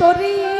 তোরী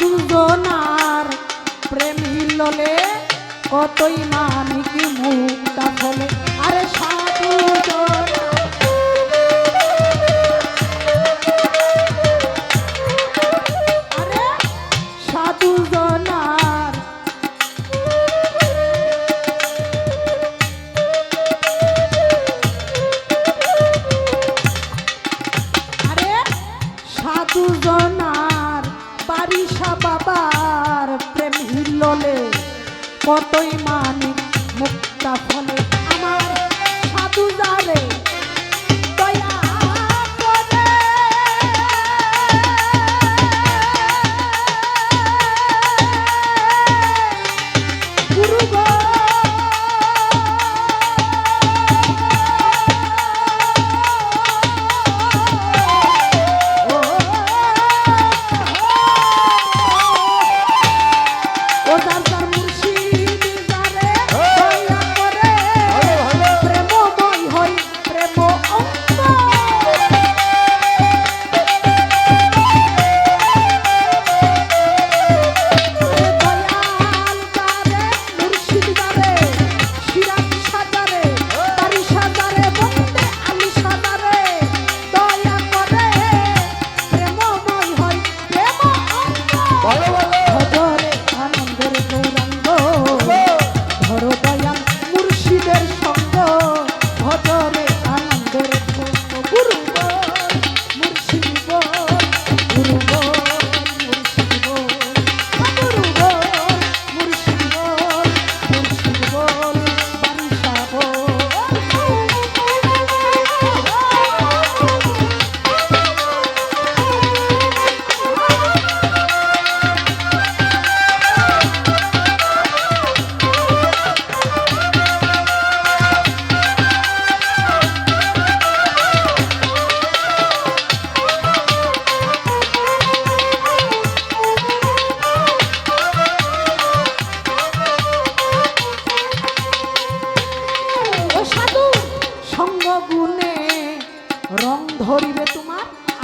দুজনার প্রেম হিললে কতই মানিক মুক্তা ফলে। আরে সাধু জনার Thank you.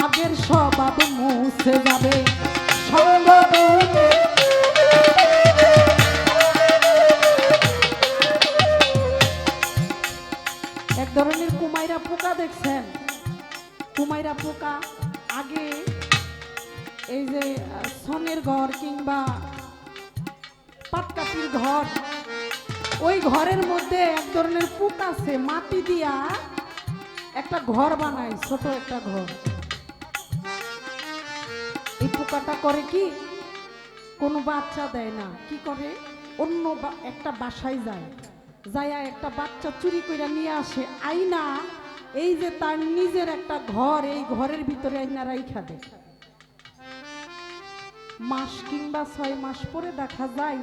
আগের স্বভাব মুছে যাবে। এক ধরনের কুমাইরা পোকা দেখছেন? কুমাইরা পোকা আগে এই যে, সনের ঘর কিংবা পাটকাপির ঘর, ওই ঘরের মধ্যে এক ধরনের পুক আছে, মাটি দিয়া একটা ঘর বানায়, ছোট একটা ঘর। পোকাটা করে কি? কোনো বাচ্চা দেয় না। কি করে? অন্য একটা বাসায় যায়। যায়া একটা বাচ্চা চুরি করে নিয়ে আসে। আইনা, এই যে তার নিজের একটা ঘর, এই ঘরের ভিতরে আইনা রাইখা দেয়। মাস কিংবা ছয় মাস পরে দেখা যায়,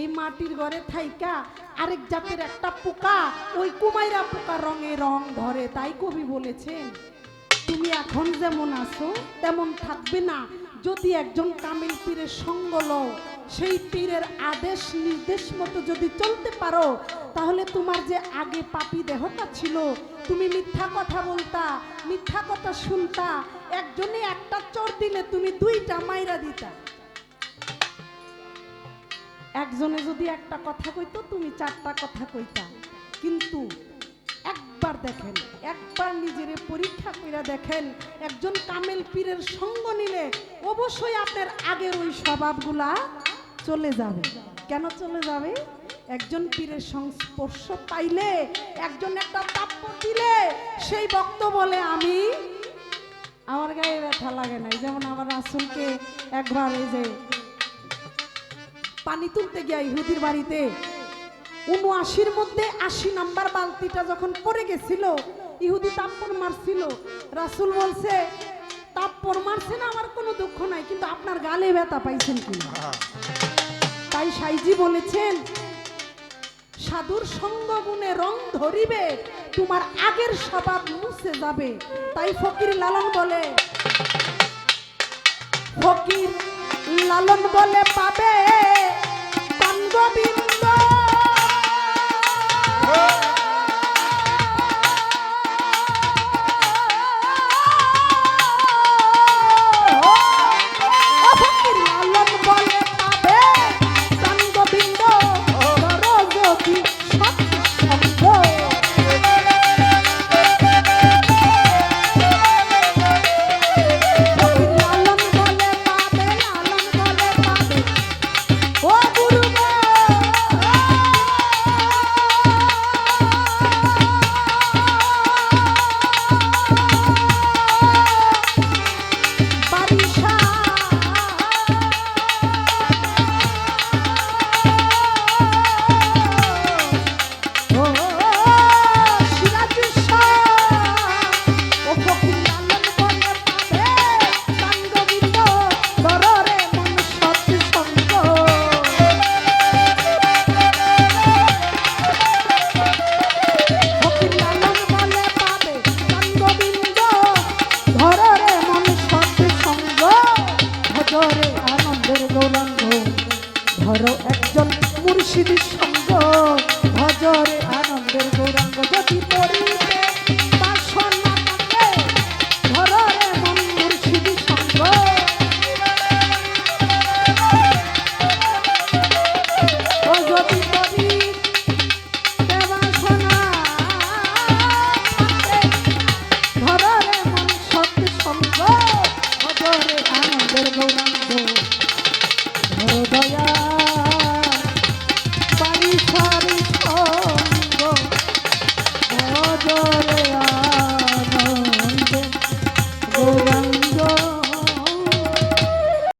এই মাটির ঘরে থাইকা আরেক জাতের একটা পোকা, ওই কুমাইরা পোকা রঙে রং ধরে। তাই কবি বলেছেন, তুমি এখন যেমন আছো, তেমন থাকবে না। যদি একজন কামিল পীরের সঙ্গ লও, সেই পীরের আদেশ নির্দেশ মতো যদি চলতে পারো, তাহলে তোমার যে আগে পাপি দেহটা ছিল, তুমি মিথ্যা কথা বলতা, মিথ্যা কথা শুনতা, একজনে একটা চোর দিলে তুমি দুইটা মাইরা দিতা। একজনে যদি একটা কথা কইতো, তুমি চারটা কথা কইতা। কিন্তু একবার দেখেন, একবার নিজের পরীক্ষা করে দেখেন, একজন কামেল পীরের সঙ্গ নিলে অবশ্যই আপনার আগের ওই স্বভাবগুলা চলে যাবে। কেন চলে যাবে? একজন পীরের সংস্পর্শ পাইলে, একজন একটা তাপ্য দিলে, সেই বক্ত বলে, আমি, আমার গায়ে ব্যথা লাগে না। যেমন আমার রাসুলকে একবার এই যে পানি তুলতে গিয়া ইহুদির বাড়িতে উনআশির মধ্যে আশি নাম্বার বালতিটা যখন পড়ে গেছিল ইহুদি তাপ্পর মারছিল। রাসুল বলছে তাপ্পর মারছে না আমার কোনো দুঃখ নাই কিন্তু আপনার গালে ব্যথা পাইছেন কিনা? তাই সাইজি বলেছেন সাধুর সঙ্গ গুণে রং ধরিবে তোমার আগের স্বভাব মুছে যাবে। তাই ফকির লালন বলে ফকির লালন বলে পাবে পান Vamos! Lord.